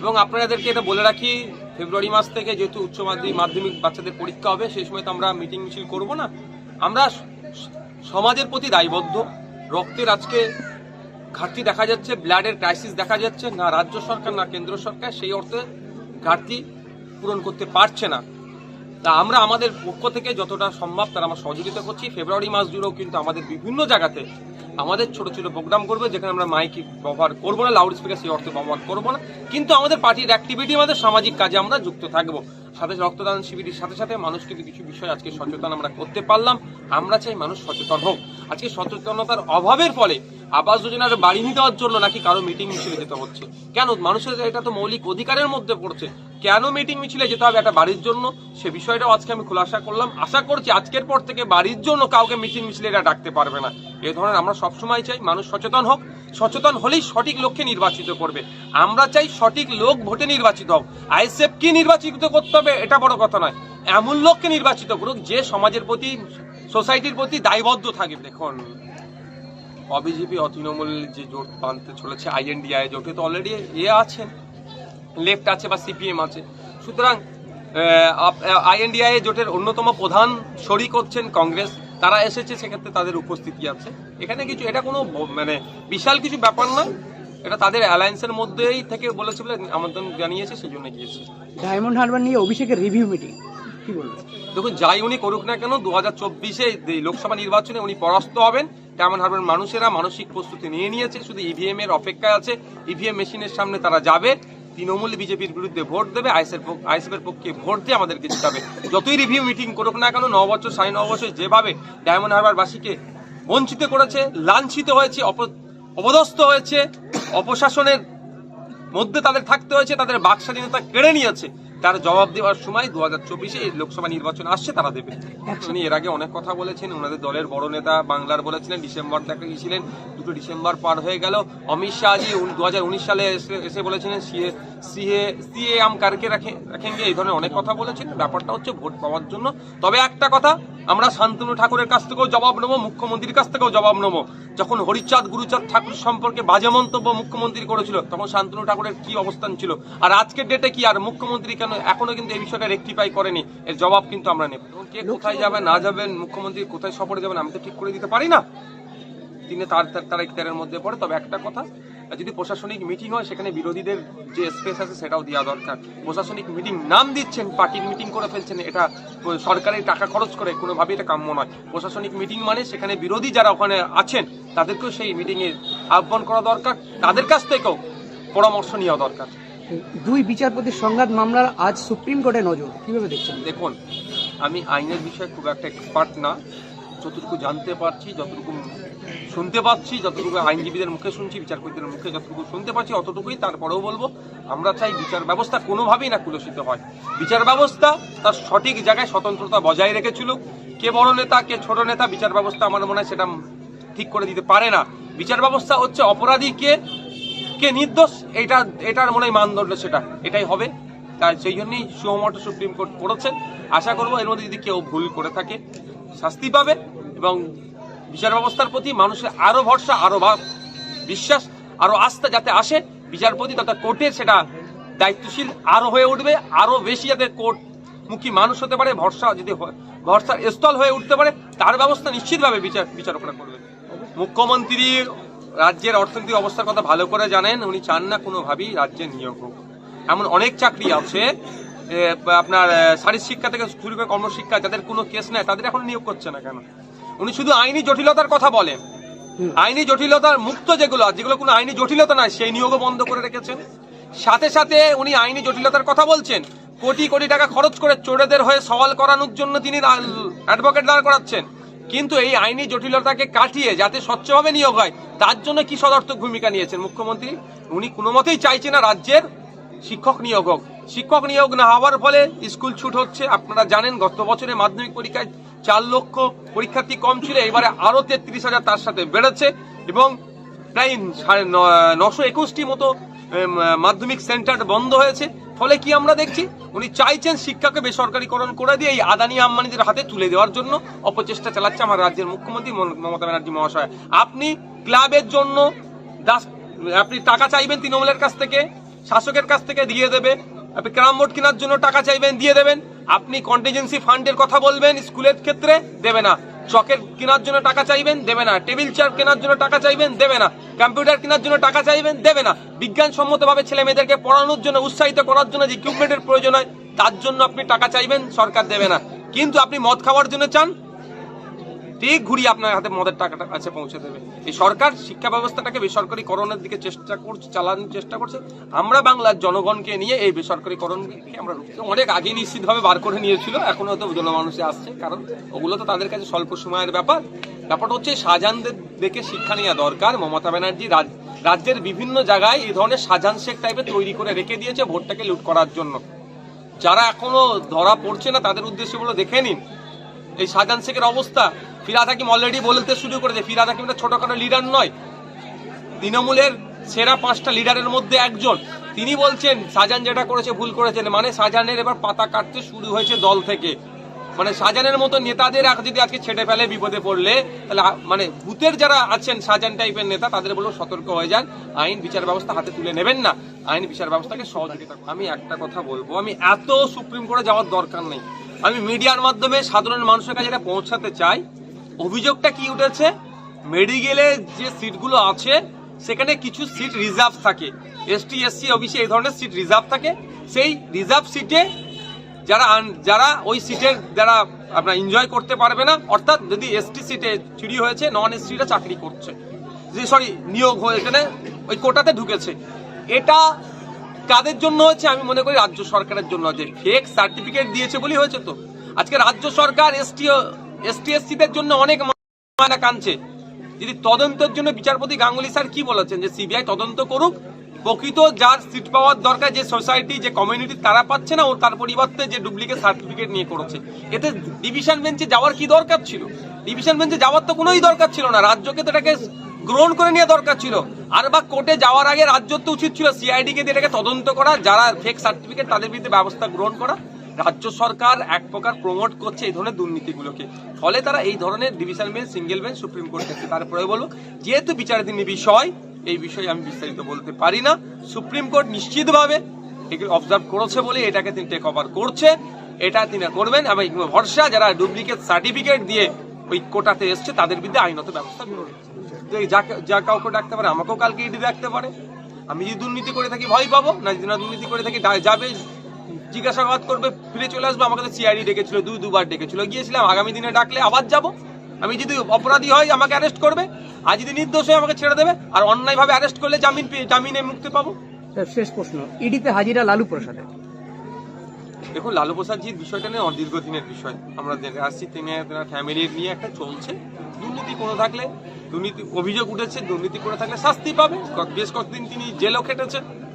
এবং আপনাদেরকে এটা বলে রাখি, ফেব্রুয়ারি মাস থেকে যেহেতু উচ্চ মাধ্যমিক মাধ্যমিক বাচ্চাদের পরীক্ষা হবে, সেই সময় তো আমরা মিটিং মিছিল করব না। আমরা সমাজের প্রতি দায়বদ্ধ। রক্তের আজকে ঘাটতি দেখা যাচ্ছে, ব্লাডের ক্রাইসিস দেখা যাচ্ছে, না রাজ্য সরকার, না কেন্দ্র সরকার সেই অর্থে ঘাটতি পূরণ করতে পারছে না। তা আমরা আমাদের পক্ষ থেকে যতটা সম্ভব তারা আমরা সহযোগিতা করছি। ফেব্রুয়ারি মাস জুড়েও কিন্তু আমাদের বিভিন্ন জায়গাতে আমাদের ছোট ছোট প্রোগ্রাম করবে, যেখানে আমরা মাইক ব্যবহার করব না লাউড স্পিকার সেই অর্থে ব্যবহার করব না। কিন্তু আমাদের পার্টির অ্যাক্টিভিটি আমাদের সামাজিক কাজে আমরা যুক্ত থাকব। সাথে রক্তদান শিবিরের সাথে সাথে মানুষ কিন্তু কিছু বিষয় আজকে সচেতন আমরা করতে পারলাম। আমরা চাই মানুষ সচেতন হোক। আজকে সচেতনতার অভাবের ফলে আবাস যোজনার বাড়ি নিয়ে দেওয়ার জন্য নাকি কারও মিটিং মিছিলে যেতে হচ্ছে। কেন? মানুষের এটা তো মৌলিক অধিকারের মধ্যে পড়ছে। কেন মিটিং মিছিলে যেতে হবে একটা বাড়ির জন্য? সে বিষয়টাও আজকে আমি খোলাসা করলাম। আশা করছি আজকের পর থেকে বাড়ির জন্য কাউকে মিটিং মিছিলে এটা ডাকতে পারবে না। এ ধরনের আমরা সবসময় চাই মানুষ সচেতন হোক। সচেতন হলেই সঠিক লক্ষ্যে নির্বাচিত করবে। আমরা চাই সঠিক লোক ভোটে নির্বাচিত হোক। আইএসএফ কি নির্বাচিত করতে হবে, এটা বড় কথা নয়। এমন লোককে নির্বাচিত করুক যে সমাজের প্রতি সোসাইটির প্রতি দায়বদ্ধ থাকে দেখুন, অবিজেপি, অতৃণমূল যে জোট বাঁধতে চলেছে আইএনডিআই জোটে তো অলরেডি এ আছেন। লেফট আছে বা সিপিএম আছে। সুতরাং আইএনডিআই জোটের অন্যতম প্রধান শরিক হচ্ছেন কংগ্রেস। তারা এসেছে সেক্ষেত্রে তাদের উপস্থিতি আছে। এখানে কিছু এটা কোনো মানে বিশাল কিছু ব্যাপার নয়। এটা তাদের অ্যালায়েন্সের মধ্যেই থেকে বলেছে বলে আমন্ত্রণ জানিয়েছে সেই জন্য গিয়েছে। ডায়মন্ড হারবার নিয়ে অভিষেকের রিভিউ মিটিং কি বলবেন? দেখুন যাই উনি করুক না কেন দু হাজার চব্বিশে লোকসভা নির্বাচনে উনি পরাস্ত হবেন। ডায়মন্ড হারবেন মানুষেরা মানসিক প্রস্তুতি নিয়ে নিয়েছে। শুধু ইভিএম এর অপেক্ষায় আছে। ইভিএম মেশিনের সামনে তারা যাবে। তৃণমূল বিজেপির বিরুদ্ধে ভোট দেবে আইএসএর আইএসএফের পক্ষে ভোট দিয়ে আমাদেরকে জিতাবে যতই রিভিউ মিটিং করুক না কেন, ন বছর, সাড়ে ন বছর যেভাবে ডায়মন্ড হারবারবাসীকে বঞ্চিত করেছে, লাঞ্ছিত হয়েছে অপ- অপদস্থ হয়েছে, অপশাসনের মধ্যে তাদের থাকতে হয়েছে, তাদের বাক স্বাধীনতা কেড়ে নিয়েছে তার জবাব দেওয়ার সময় দু হাজার চব্বিশে লোকসভা নির্বাচন আসছে তারা দেবে। উনি এর আগে অনেক কথা বলেছেন ওনাদের দলের বড় নেতা বাংলার বলেছিলেন ডিসেম্বর দেখা গিয়েছিলেন দুটো ডিসেম্বর পার হয়ে গেল। অমিত শাহজি দু হাজার উনিশ সালে এসে- এসে বলেছিলেন সিএ সিএ সিএ আম কারকে রাখে রাখেন গিয়ে এই ধরনের অনেক কথা বলেছেন। ব্যাপারটা হচ্ছে ভোট পাওয়ার জন্য। তবে একটা কথা আমরা শান্তনু ঠাকুরের কাছ থেকেও জবাব নেব মুখ্যমন্ত্রীর কাছ থেকেও জবাব নেব। যখন হরিচাঁদ গুরুচাঁদ ঠাকুর সম্পর্কে বাজে মন্তব্য মুখ্যমন্ত্রী করেছিল তখন শান্তনু ঠাকুরের কি অবস্থান ছিল? আর আজকের ডেটে কি? আর মুখ্যমন্ত্রী কেন এখনও কিন্তু এই বিষয়টা রেকটিফাই করেনি? এর জবাব কিন্তু আমরা নেব। কে কোথায় যাবে না যাবেন মুখ্যমন্ত্রী কোথায় সফরে যাবেন আমি তো ঠিক করে দিতে পারি না। তিনি তার তার- তার ইখতিয়ারের মধ্যে পড়ে তবে একটা কথা যদি প্রশাসনিক মিটিং হয় সেখানে বিরোধীদের যে স্পেস আছে সেটাও দেওয়া দরকার। প্রশাসনিক মিটিং নাম দিচ্ছেন পার্টির মিটিং করে ফেলছেন এটা সরকারের টাকা খরচ করে কোনোভাবেই এটা কাম্য নয়। প্রশাসনিক মিটিং মানে সেখানে বিরোধী যারা ওখানে আছেন তাদেরকেও সেই মিটিংয়ে আহ্বান করা দরকার। তাদের কাছ থেকেও পরামর্শ নেওয়া দরকার। দুই বিচারপতির সংঘাত মামলার আজ সুপ্রিম কোর্টে নজর কীভাবে দেখছেন? দেখুন আমি আইনের বিষয়ে খুব একটা এক্সপার্ট না। যতটুকু জানতে পারছি, যতটুকু শুনতে পাচ্ছি, যতটুকু আইনজীবীদের মুখে শুনছি, বিচারপতিদের মুখে যতটুকু শুনতে পাচ্ছি, অতটুকুই তারপরেও বলব, আমরা চাই বিচার ব্যবস্থা কোনোভাবেই না কুলসিত হয়। বিচার ব্যবস্থা তার সঠিক জায়গায় স্বতন্ত্রতা বজায় রেখেছিল। কে বড় নেতা, কে ছোট নেতা, বিচার ব্যবস্থা আমার মনে হয় সেটা ঠিক করে দিতে পারে না। বিচার ব্যবস্থা হচ্ছে অপরাধীকে কে কে নির্দোষ, এটা, এটার মনে হয় মানদণ্ড সেটা, এটাই হবে। তাই সেই জন্যই সুমোটো সুপ্রিম কোর্ট করেছেন আশা করব এর মধ্যে যদি কেউ ভুল করে থাকে শাস্তি পাবে এবং বিচার ব্যবস্থার প্রতি মানুষের আরও ভরসা, আরও ভা- বিশ্বাস, আরও আস্থা যাতে আসে, বিচারপতি তথা কোর্টের সেটা দায়িত্বশীল আরও হয়ে উঠবে, আরও বেশি যাতে কোর্ট মুখী মানুষ হতে পারে, ভরসা যদি ভরসার স্থল হয়ে উঠতে পারে, তার ব্যবস্থা নিশ্চিতভাবে বিচার বিচারকরা করবে। মুখ্যমন্ত্রী রাজ্যের অর্থনৈতিক অবস্থার কথা ভালো করে জানেন, উনি চান না কোনোভাবেই রাজ্যে নিয়োগ হোক। এমন অনেক চাকরি আছে আপনার শারীর শিক্ষা থেকে শুরু করে কর্মশিক্ষা যাদের কোনো কেস নেই তাদের এখন নিয়োগ করছে না কেন? উনি শুধু আইনি জটিলতার কথা বলেন। আইনি জটিলতার মুক্ত যেগুলো যেগুলো কোনো আইনি জটিলতা নাই সেই নিয়োগও বন্ধ করে রেখেছেন। সাথে সাথে উনি আইনি জটিলতার কথা বলছেন কোটি কোটি টাকা খরচ করে চোরেদের হয়ে সওয়াল করানোর জন্য তিনি অ্যাডভোকেট দাঁড় করাচ্ছেন। কিন্তু এই আইনি জটিলতাকে কাটিয়ে যাতে স্বচ্ছভাবে নিয়োগ হয় তার জন্য কি সদর্থক ভূমিকা নিয়েছেন মুখ্যমন্ত্রী? উনি কোনো মতেই চাইছে না রাজ্যের শিক্ষক নিয়োগ হোক। শিক্ষক নিয়োগ না হওয়ার ফলে স্কুল ছুট হচ্ছে। আপনারা জানেন, গত বছরে মাধ্যমিক পরীক্ষায় চার লক্ষ পরীক্ষার্থী কম ছিল, এবারে আরও তেত্রিশ হাজার তার সাথে বেড়েছে এবং প্রায় সাড়ে নশো একুশটি মতো মাধ্যমিক সেন্টার বন্ধ হয়েছে। ফলে কি আমরা দেখছি? উনি চাইছেন শিক্ষাকে বেসরকারীকরণ করে দিয়ে এই আদানি আম্বানিদের হাতে তুলে দেওয়ার জন্য অপচেষ্টা চালাচ্ছে আমার রাজ্যের মুখ্যমন্ত্রী মম- মমতা ব্যানার্জি মহাশয়। আপনি ক্লাবের জন্য দাস, আপনি টাকা চাইবেন তৃণমূলের কাছ থেকে, শাসকের কাছ থেকে দিয়ে দেবে। আপনি ক্রাম বোর্ড কেনার জন্য টাকা চাইবেন, দিয়ে দেবেন। আপনি কন্টিজেন্সি ফান্ডের কথা বলবেন, স্কুলের ক্ষেত্রে দেবে না। চকের কেনার জন্য টাকা চাইবেন, দেবে না। টেবিল চেয়ার কেনার জন্য টাকা চাইবেন, দেবে না। কম্পিউটার কেনার জন্য টাকা চাইবেন, দেবে না। বিজ্ঞানসম্মতভাবে ছেলে মেয়েদেরকে পড়ানোর জন্য, উৎসাহিত করার জন্য যে ইকুইপমেন্টের প্রয়োজন হয়, তার জন্য আপনি টাকা চাইবেন, সরকার দেবে না। কিন্তু আপনি মদ খাওয়ার জন্য চান ঠিক ঘুরিয়ে আপনার হাতে মদের টাকাটা কাছে পৌঁছে দেবে। এই সরকার শিক্ষা ব্যবস্থাটাকে বেসরকারিকরণের দিকে চেষ্টা করছে, চালানোর চেষ্টা করছে। আমরা বাংলার জনগণকে নিয়ে এই বেসরকারিকরণকে আমরা অনেক আগে নিশ্চিতভাবে বার করে নিয়েছিল, এখনও হয়তো জনমানুষে আসছে, কারণ ওগুলো তো তাদের কাছে স্বল্প সময়ের ব্যাপার। ব্যাপারটা হচ্ছে শাহজাহানদের দেখে শিক্ষা নেওয়া দরকার, মমতা ব্যানার্জি রাজ- রাজ্যের বিভিন্ন জায়গায় এই ধরনের শাহজাহান শেখ টাইপের তৈরি করে রেখে দিয়েছে ভোটটাকে লুট করার জন্য। যারা এখনও ধরা পড়ছে না, তাদের উদ্দেশ্যে বলে দেখে নিন এই শাহজাহান শেখের অবস্থা। ফিরাদ হাকিম অলরেডি বলতে শুরু করেছে। ফিরাদ হাকিম একটা ছোটখাটো লিডার নয়। তৃণমূলের সেরা পাঁচটা লিডারের মধ্যে একজন। তিনি বলছেন শাহজাহান যেটা করেছে, ভুল করেছেন মানে শাহজাহানের এবার পাতা কাটতে শুরু হয়েছে দল থেকে। মানে শাহজাহানের মতো নেতাদের যদি আজকে ছেড়ে ফেলে, বিপদে পড়লে, তাহলে মানে ভূতের যারা আছেন শাহজাহান টাইপের নেতা, তাদের বলব সতর্ক হয়ে যান। আইন, বিচার ব্যবস্থা হাতে তুলে নেবেন না। আইন, বিচার ব্যবস্থাকে সহযোগিতা আমি একটা কথা বলব, আমি এত সুপ্রিম কোর্টে যাওয়ার দরকার নেই। আমি মিডিয়ার মাধ্যমে সাধারণ মানুষের কাছে এটা পৌঁছাতে চাই অভিযোগটা কি উঠেছে? মেডিকেলে যে সিটগুলো আছে, সেখানে কিছু সিট রিজার্ভ থাকে। এসটি, এসসি অফিসে এই ধরনের সিট রিজার্ভ থাকে। সেই রিজার্ভ সিটে যারা যারা ওই সিটের যারা আপনার এনজয় করতে পারবে না, অর্থাৎ যদি এসটি সিটে চুরি হয়েছে, নন এসটিরা চাকরি করছে। যে সরি, নিয়োগ হয়ে এখানে ওই কোটাতে ঢুকেছে। এটা কাদের জন্য হয়েছে? আমি মনে করি রাজ্য সরকারের জন্য যে ফেক সার্টিফিকেট দিয়েছে বলেই হয়েছে তো। আজকে রাজ্য সরকার এসটি এসটি এসসিদের জন্য অনেক মায়না কানছে যদি তদন্তের জন্য বিচারপতি গাঙ্গুলি স্যার কি বলেছেন? যে সিবিআই তদন্ত করুক, প্রকৃত যার সিট পাওয়ার দরকার, যে সোসাইটি, যে কমিউনিটি, তারা পাচ্ছে না, ও তার পরিবর্তে যে ডুপ্লিকেট সার্টিফিকেট নিয়ে করেছে। এতে ডিভিশন বেঞ্চে যাওয়ার কি দরকার ছিল? ডিভিশন বেঞ্চে যাওয়ার তো কোনোই দরকার ছিল না। রাজ্যকে তো এটাকে গ্রহণ করে নেওয়া দরকার ছিল। আর বা কোর্টে যাওয়ার আগে রাজ্যর তো উচিত ছিল। সিআইডি কে দিয়ে এটাকে তদন্ত করা, যারা ফেক সার্টিফিকেট তাদের বিরুদ্ধে ব্যবস্থা গ্রহণ করা। রাজ্য সরকার এক প্রকার প্রমোট করছে এই ধরনের দুর্নীতিগুলোকে। ফলে তারা এই ধরনের division bench single bench supreme court ক্ষেত্রে তারপরে বলুক। যেহেতু বিচারাধীন বিষয়, এই বিষয়ে আমি বিস্তারিত বলতে পারি না। সুপ্রিম কোর্ট নিশ্চিতভাবে এগুলো অবজার্ভ করেছে বলে এটাকে তিনি টেক ওভার করছে। এটা তিনি করবেন এবং ভরসা যারা ডুপ্লিকেট সার্টিফিকেট দিয়ে ওই কোটাতে এসছে, তাদের বিরুদ্ধে আইনত ব্যবস্থা গ্রহণ। যা- কাউকে ডাকতে পারে, আমাকেও কালকে ইডি ডাকতে পারে। আমি যদি দুর্নীতি করে থাকি, ভয় পাবো। না যদি না দুর্নীতি করে থাকি যাবে জিজ্ঞাসাবাদ করবে ফিরে চলে আসবে আমাকে তো সিআইডি ডেকেছিল দুই দুবার ডেকেছিল। গিয়েছিলাম আগামী দিনে ডাকলে আবার যাব। আমি যদি অপরাধী হয় আমাকে অ্যারেস্ট করবে। আর যদি নির্দোষ হয় আমাকে ছেড়ে দেবে। আর অন্যায়ভাবে অ্যারেস্ট করলে জামিন পেয়ে- জামিনে মুক্তি পাবো। শেষ প্রশ্ন। ইডিতে হাজিরা লালু প্রসাদের। দেখুন লালু প্রসাদজির বিষয়টা নিয়ে দীর্ঘদিনের বিষয়। আমরা জেনে আসছি তিনি তেনার ফ্যামিলির নিয়ে একটা চলছে। দুর্নীতি করে থাকলে দুর্নীতি অভিযোগ উঠেছে দুর্নীতি করে থাকলে শাস্তি পাবে। বেশ কতদিন তিনি জেলও খেটেছেন।